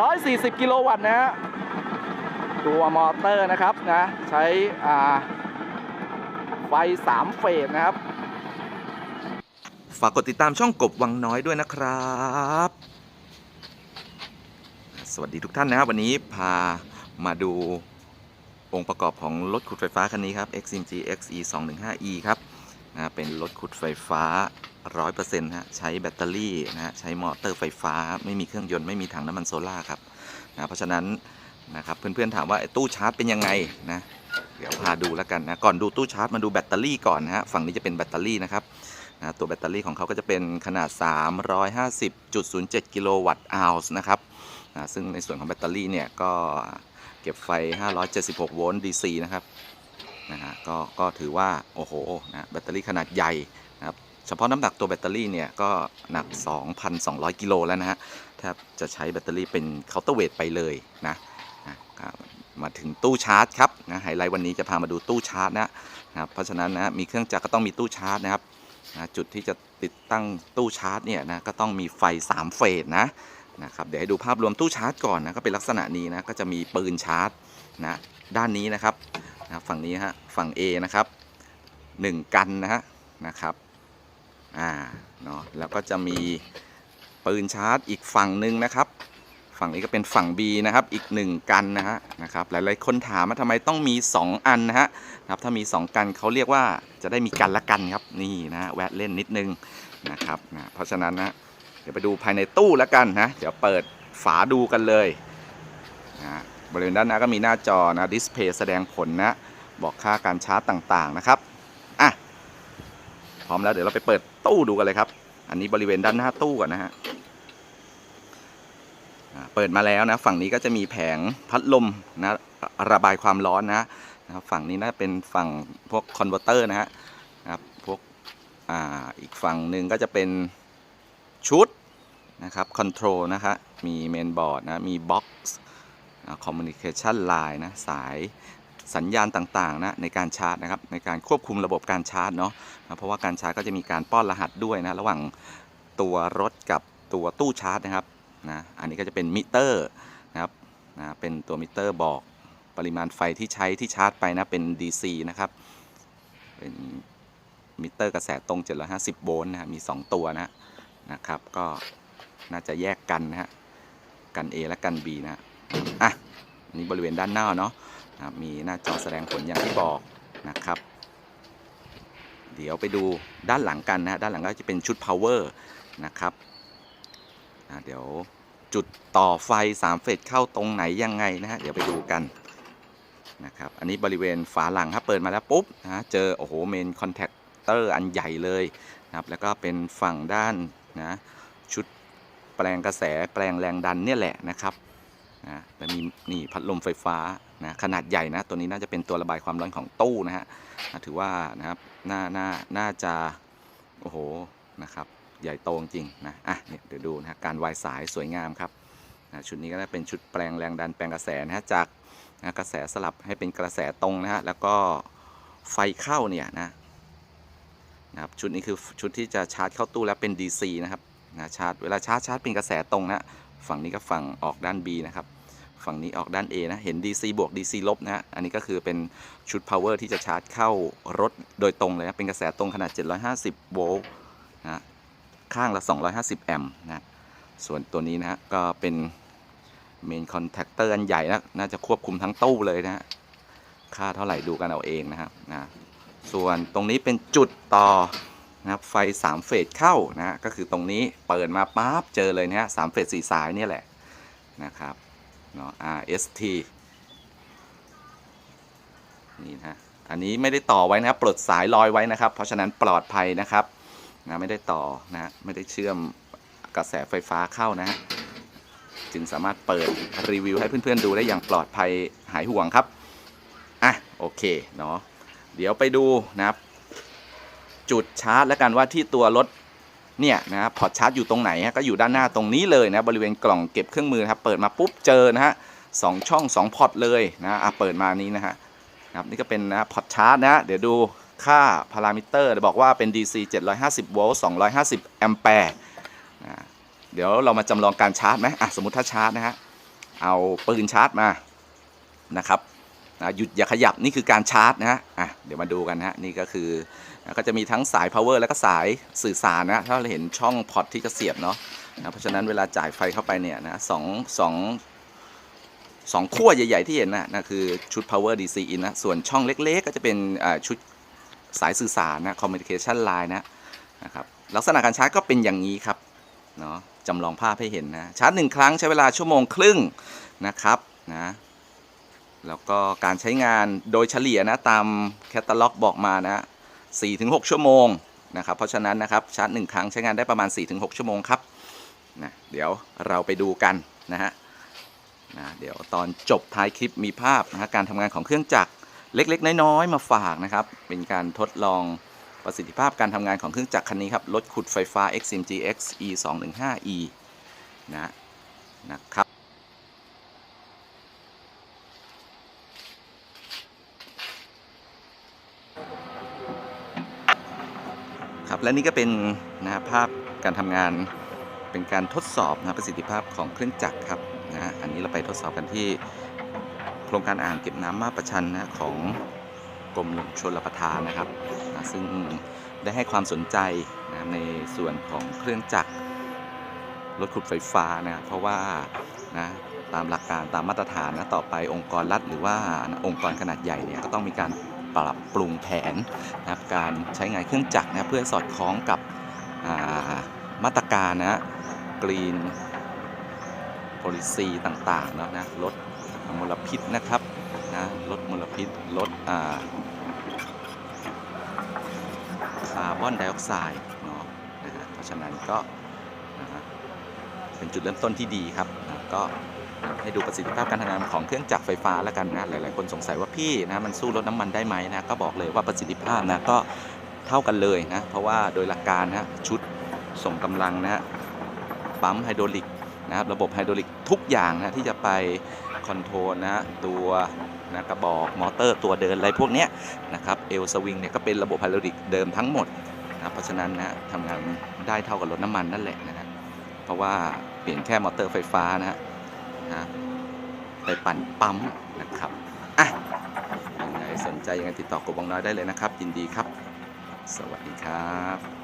140 กิโลวัตต์นะฮะตัวมอเตอร์นะครับนะใช้อ่าไฟ 3 เฟสนะครับ ฝากกดติดตามช่องกบวังน้อยด้วยนะครับ สวัสดีทุกท่านนะครับ วันนี้พามาดูองค์ประกอบของรถขุดไฟฟ้าคันนี้ครับ XMG XE 215E ครับนะเป็นรถขุดไฟฟ้า 100%นะฮะใช้แบตเตอรี่นะฮะใช้มอเตอร์ไฟฟ้า ไม่มีเครื่องยนต์ไม่มีถังน้ำมันโซล่าครับนะเพราะฉะนั้นนะครับเพื่อนๆถามว่าตู้ชาร์จเป็นยังไงนะเดี๋ยวพาดูแล้วกันนะก่อนดูตู้ชาร์จมาดูแบตเตอรี่ก่อนนะฮะฝั่งนี้จะเป็นแบตเตอรี่นะครับนะตัวแบตเตอรี่ของเขาก็จะเป็นขนาด 350.07 กิโลวัตต์อาวส์นะครับนะซึ่งในส่วนของแบตเตอรี่เนี่ยก็เก็บไฟ 576 โวลต์ DC นะครับนะฮะก็ก็ถือว่า โอ้โหนะแบตเตอรี่ขนาดใหญ่ เฉพาะน้ำหนักตัวแบตเตอรี่เนี่ยก็หนัก 2,200 กิโลแล้วนะฮะแทบจะใช้แบตเตอรี่เป็นเคาน์เตอร์เวทไปเลยนะมาถึงตู้ชาร์จครับนะไฮไลท์วันนี้จะพามาดูตู้ชาร์จนะนะครับเพราะฉะนั้นนะมีเครื่องจักรก็ต้องมีตู้ชาร์จนะครับนะจุดที่จะติดตั้งตู้ชาร์จเนี่ยนะก็ต้องมีไฟ 3 เฟสนะนะครับเดี๋ยวให้ดูภาพรวมตู้ชาร์จก่อนนะก็เป็นลักษณะนี้นะก็จะมีปืนชาร์จนะด้านนี้นะครับนะฝั่งนี้ฮะฝั่ง A นะครับ 1 กันนะฮะนะครับ อ่าเนาะแล้วก็จะมีปืนชาร์จอีกฝั่งหนึ่งนะครับ ฝั่งนี้ก็เป็นฝั่ง B นะครับ อีก 1 กันนะฮะนะครับหลายๆคนถามว่าทำไมต้องมี 2 อันนะฮะครับถ้ามี 2 กันเขาเรียกว่าจะได้มีกันละกันครับนี่นะแวะเล่นนิดนึงนะครับนะเพราะฉะนั้นนะเดี๋ยวไปดูภายในตู้ล้วกันนะเดี๋ยวเปิดฝาดูกันเลยนะบริเวณด้านหน้าก็มีหน้าจอนะดิสเพย์แสดงผลนะบอกค่าการชาร์จต่างๆนะครับ พร้อมแล้วเดี๋ยวเราไปเปิดตู้ดูกันเลยครับ อันนี้บริเวณด้านหน้าตู้ก่อนนะฮะเปิดมาแล้วนะ ฝั่งนี้ก็จะมีแผงพัดลมนะระบายความร้อนนะนะครับฝั่งนี้น่าเป็นฝั่งพวกคอนเวอร์เตอร์นะฮะนะครับพวกอ่าอีกฝั่งหนึ่งก็จะเป็นชุดนะครับคอนโทรลนะฮะมีเมนบอร์ดนะมีบ็อกซ์คอมมูนิเคชันไลน์นะสาย สัญญาณต่างๆนะในการชาร์จนะครับในการควบคุมระบบการชาร์จเนาะนะเพราะว่าการชาร์จก็จะมีการป้อนรหัสด้วยนะระหว่างตัวรถกับตัวตู้ชาร์จนะครับนะอันนี้ก็จะเป็นมิเตอร์นะครับนะเป็นตัวมิเตอร์บอกปริมาณไฟที่ใช้ที่ชาร์จไปนะเป็น DC นะครับเป็นมิเตอร์กระแสตรง 750 โวลต์นะมี 2 ตัวนะนะครับ ก็น่าจะแยกกันนะฮะกัน A และกัน B นะอะอันนี้บริเวณด้านหน้าเนาะ นะครับมีหน้าจอแสดงผลอย่างที่บอกนะครับ เดี๋ยวไปดูด้านหลังกันนะด้านหลังก็จะเป็นชุด power นะครับเดี๋ยวจุดต่อไฟ 3 เฟสเข้าตรงไหนยังไงนะฮะเดี๋ยวไปดูกันนะครับอันนี้บริเวณฝาหลังถ้าเปิดมาแล้วปุ๊บนะเจอโอ้โหเมนคอนแทคเตอร์อันใหญ่เลยนะครับแล้วก็เป็นฝั่งด้านนะชุดแปลงกระแสแปลงแรงดันเนี่ยแหละนะครับนะแล้วมีนี่พัดลมไฟฟ้า นะขนาดใหญ่นะตัวนี้น่าจะเป็นตัวระบายความร้อนของตู้นะฮะถือว่านะครับน่าน่าน่าจะโอ้โหนะครับใหญ่โตจริงนะอะเนี่ยเดี๋ยวดูนะฮะการวายสายสวยงามครับนะชุดนี้ก็ได้เป็นชุดแปลงแรงดันแปลงกระแสนะฮะจากนะกระแสสลับให้เป็นกระแสตรงนะฮะแล้วก็ไฟเข้าเนี่ยนะนะครับชุดนี้คือชุดที่จะชาร์จเข้าตู้แล้วเป็น DC นะครับนะชาร์จเวลาชาร์จชาร์จเป็นกระแสตรงนะฝั่งนี้ก็ฝั่งออกด้าน B นะครับ ฝั่งนี้ออกด้าน A นะ เห็น DC บวก DC ลบนะฮะ อันนี้ก็คือเป็นชุด power ที่จะชาร์จเข้ารถโดยตรงเลยนะ เป็นกระแสตรงขนาด 750 โวลต์นะข้างละ 250 แอมป์นะ ส่วนตัวนี้นะฮะ ก็เป็นเมนคอนแทคเตอร์อันใหญ่นะ น่าจะควบคุมทั้งตู้เลยนะฮะ ค่าเท่าไหร่ดูกันเอาเองนะครับนะ ส่วนตรงนี้เป็นจุดต่อนะครับไฟ 3 เฟสเข้านะฮะก็คือตรงนี้เปิดมาปั๊บเจอเลยนะฮะสามเฟสสี่สายนี่แหละนะครับ เนาะ RST นี่นะฮะอันนี้ไม่ได้ต่อไว้นะครับ ปลดสายลอยไว้นะครับ เพราะฉะนั้นปลอดภัยนะครับนะไม่ได้ต่อนะฮะไม่ได้เชื่อมกระแสไฟฟ้าเข้านะฮะจึงสามารถเปิดรีวิวให้เพื่อนๆดูได้อย่างปลอดภัยหายห่วงครับ อะ โอเค เนาะเดี๋ยวไปดูนะครับ จุดชาร์จแล้วกันว่าที่ตัวรถ เนี่ยนะพอร์ตชาร์จอยู่ตรงไหนฮะก็อยู่ด้านหน้าตรงนี้เลยนะบริเวณกล่องเก็บเครื่องมือครับเปิดมาปุ๊บเจอนะฮะสองช่องสองพอร์ตเลยนะอะเปิดมานี้นะฮะนะครับนี่ก็เป็นนะพอร์ตชาร์จนะเดี๋ยวดูค่าพารามิเตอร์บอกว่าเป็น DC 750โวลต์250แอมแปร์นะเดี๋ยวเรามาจำลองการชาร์จไหมอะสมมติถ้าชาร์จนะฮะเอาปืนชาร์จมานะครับ นะหยุดอย่าขยับนี่คือการชาร์จนะฮะอะเดี๋ยวมาดูกันนะฮะนี่ก็คือก็จะมีทั้งสาย power แล้วก็สายสื่อสารนะถ้าเราเห็นช่องพอร์ตที่จะเสียบเนาะนะเพราะฉะนั้นเวลาจ่ายไฟเข้าไปเนี่ยนะสองสองสองขั้วใหญ่ ๆ ที่เห็นนะนะคือชุด power DC in นะส่วนช่องเล็กๆ ก็จะเป็นชุดสายสื่อสารนะ communication line นะนะครับลักษณะการชาร์จก็เป็นอย่างนี้ครับเนาะจำลองภาพให้เห็นนะชาร์จหนึ่งครั้งใช้เวลาชั่วโมงครึ่งนะครับนะ แล้วก็การใช้งานโดยเฉลี่ยนะตามแคตตาล็อกบอกมานะ4-6 ชั่วโมงนะครับ เพราะฉะนั้นนะครับชาร์จหนึ่งครั้งใช้งานได้ประมาณ 4-6 ชั่วโมงครับนะเดี๋ยวเราไปดูกันนะฮะนะเดี๋ยวตอนจบท้ายคลิปมีภาพนะฮะการทำงานของเครื่องจักรเล็กๆ น้อยๆ มาฝากนะครับ เป็นการทดลองประสิทธิภาพการทำงานของเครื่องจักรคันนี้ครับรถขุดไฟฟ้า XIM GX E 2 1 5 E นะนะครับ ครับ และนี่ก็เป็นนะภาพการทำงานเป็นการทดสอบนะประสิทธิภาพของเครื่องจักรครับนะอันนี้เราไปทดสอบกันที่โครงการอ่างเก็บน้ำมาประชันนะของกรมชลประทานนะครับนะซึ่งได้ให้ความสนใจนะในส่วนของเครื่องจักรรถขุดไฟฟ้านะเพราะว่านะตามหลักการตามมาตรฐานนะต่อไปองค์กรรัฐหรือว่าองค์กรขนาดใหญ่เนี่ยก็ต้องมีการ ปรับปรุงแผนนะครับการใช้งานเครื่องจักรนะเพื่อสอดคล้องกับามาตรการนะกรีน policy ต่างๆนะนะลดมลพิษนะครับนะลดมลพิษลดคาร์บอนไดออกไซด์เนาะนะฮะเพราะฉะนั้นก็นะเป็นจุดเริ่มต้นที่ดีครับนะก็ ให้ดูประสิทธิภาพการทำงานของเครื่องจักรไฟฟ้าแล้วกันนะหลาย ๆ คนสงสัยว่าพี่นะมันสู้รถน้ำมันได้ไหมนะก็บอกเลยว่าประสิทธิภาพนะก็เท่ากันเลยนะเพราะว่าโดยหลักการนะชุดส่งกำลังนะปั๊มไฮดรอลิกนะครับระบบไฮดรอลิกทุกอย่างนะที่จะไปคอนโทรลนะตัวนะกระบอกมอเตอร์ตัวเดินอะไรพวกเนี้ยนะครับเอลสวิงเนี่ยก็เป็นระบบไฮดรอลิกเดิมทั้งหมดนะเพราะฉะนั้นนะทำงานได้เท่ากับรถน้ำมันนั่นแหละนะฮะเพราะว่าเปลี่ยนแค่มอเตอร์ไฟฟ้านะ ฮะไปปั่นปั๊มนะครับอะยังไงสนใจยังไงติดต่อกบวงน้อยได้เลยนะครับ ยินดีครับ สวัสดีครับ